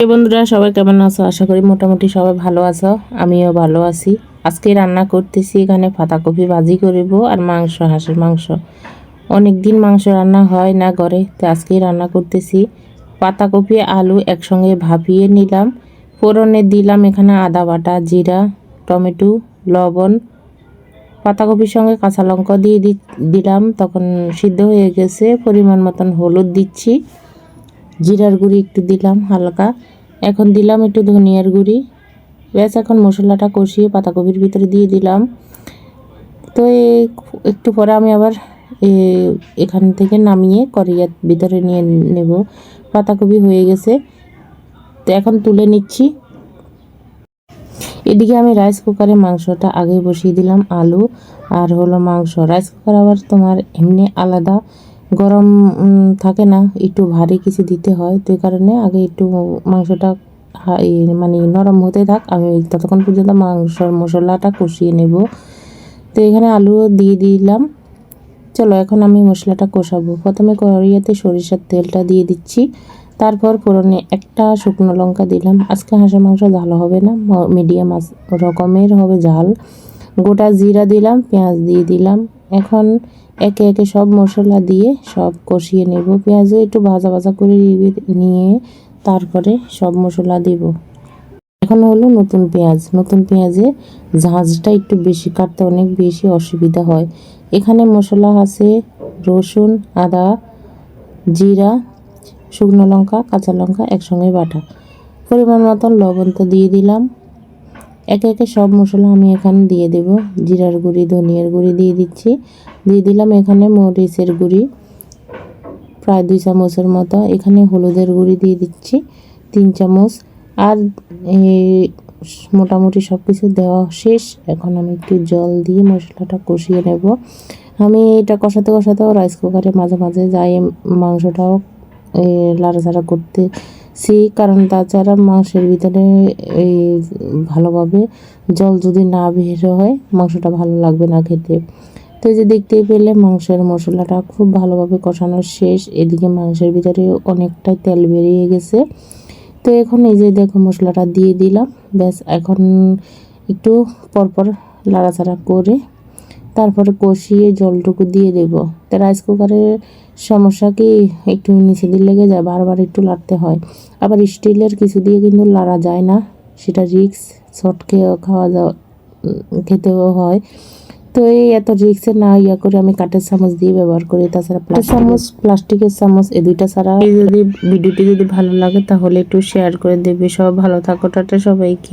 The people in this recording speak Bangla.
বন্ধুরা, সবাই কেমন আছো? আশা করি মোটামুটি সবাই ভালো আছো, আমিও ভালো আছি। আজকে রান্না করতেছি, এখানে পাতাকপি ভাজি করব আর মাংস, হাঁসের মাংস। অনেক দিন মাংস রান্না হয় না ঘরে, তো আজকেই রান্না করতেছি। পাতাকপি, আলু একসঙ্গে ভাপিয়ে নিলাম। ফোড়নে দিলাম এখানে আদা বাটা, জিরা, টমেটো, লবণ। পাতাকপির সঙ্গে কাঁচা লঙ্কা দিয়ে দিলাম, তখন সিদ্ধ হয়ে গেছে, পরিমাণ মতন হলুদ দিচ্ছি। জিরার গুঁড়ি একটু দিলাম হালকা। এখন দিলাম একটু ধনিয়ার গুঁড়ি। ব্যাস, এখন মশলাটা কষিয়ে পাতাকপির ভিতরে দিয়ে দিলাম। তো একটু পরে আমি আবার এখান থেকে নামিয়ে করিয়ার ভিতরে নিয়ে নেব। পাতাকপি হয়ে গেছে। তো এখন তুলে নিচ্ছি। এদিকে আমি রাইস কুকারে মাংসটা আগে বসিয়ে দিলাম আলু। আর হলো মাংস। রাইস কুকার আবার তোমার এমনি আলাদা। গরম থাকে না, একটু ভারী কিছু দিতে হয়, তো এই কারণে আগে একটু মাংসটা মানে নরম হতে থাক, আমি ততক্ষণ পর্যন্ত মাংসর মশলাটা কষিয়ে নেব। তো এখানে আলু দিয়ে দিলাম। চলো, এখন আমি মশলাটা কষাবো। প্রথমে কড়াইয়াতে সরিষার তেলটা দিয়ে দিচ্ছি। তারপর ফোড়নে একটা শুকনো লঙ্কা দিলাম। আজকে হাঁসের মাংস ঝাল হবে না মিডিয়াম রকমের হবে ঝাল। গোটা জিরা দিলাম, পেঁয়াজ দিয়ে দিলাম। এখন একে একে সব মশলা দিয়ে সব কষিয়ে নেব। পেঁয়াজও একটু ভাজা ভাজা করে নিয়ে- তারপরে সব মশলা দেব। এখন হলো নতুন পেঁয়াজ। নতুন পেঁয়াজে ঝাঁঝটা একটু বেশি কাটতে অনেক বেশি অসুবিধা হয়। এখানে মশলা আছে রসুন, আদা, জিরা, শুকনো লঙ্কা, কাঁচা লঙ্কা, একসঙ্গে বাটা। পরিমাণ মতন লবণ তো দিয়ে দিলাম। একে একে সব মশলা আমি এখানে দিয়ে দেব। জিরার গুঁড়ি, ধনিয়ার গুঁড়ি দিয়ে দিচ্ছি। দিয়ে দিলাম এখানে মরিচের গুঁড়ি, প্রায় দুই চামচের মতো। এখানে হলুদের গুঁড়ি দিয়ে দিচ্ছি, তিন চামচ। আর মোটামুটি সব কিছু দেওয়া শেষ। এখন আমি একটু জল দিয়ে মশলাটা কষিয়ে নেব। আমি এটা কষাতে কষাতেও রাইস কুকারে মাঝে মাঝে যাই, মাংসটাও লাড়াচাড়া করতেছি কারণ তাছাড়া মাংসের ভিতরে এই ভালোভাবে জল যদি না বের হয়, মাংসটা ভালো লাগবে না খেতে। তো যে দেখতেই পেলে, মাংসের মশলাটা খুব ভালোভাবে কষানো শেষ। এদিকে মাংসের ভিতরে অনেকটাই তেল বেরিয়ে গেছে। তো এখন এই যে দেখো, মশলাটা দিয়ে দিলাম। ব্যাস, এখন একটু পরপর লাড়াচাড়া করে তারপরে কষিয়ে জলটুকু দিয়ে দেব। তো রাইস কুকারের সমস্যা কি? একটু নিচে দিয়ে লেগে যায়, বারবার একটু লাড়তে হয়। আবার স্টিলের কিছু দিয়ে কিন্তু লাড়া যায় না। সেটা রিক্স ছটকে খাওয়া যাওয়া খেতেও হয়। তো এই এত রিক্সে না ইয়া করে আমি কাঠের চামচ দিয়ে ব্যবহার করি। তাছাড়া প্লাস্টিক চামচ, প্লাস্টিকের চামচ এই দুইটা ছাড়া যদি ভিডিওটি যদি ভালো লাগে তাহলে একটু শেয়ার করে দেবে। সব ভালো থাকো, টাটা, সবাইকে।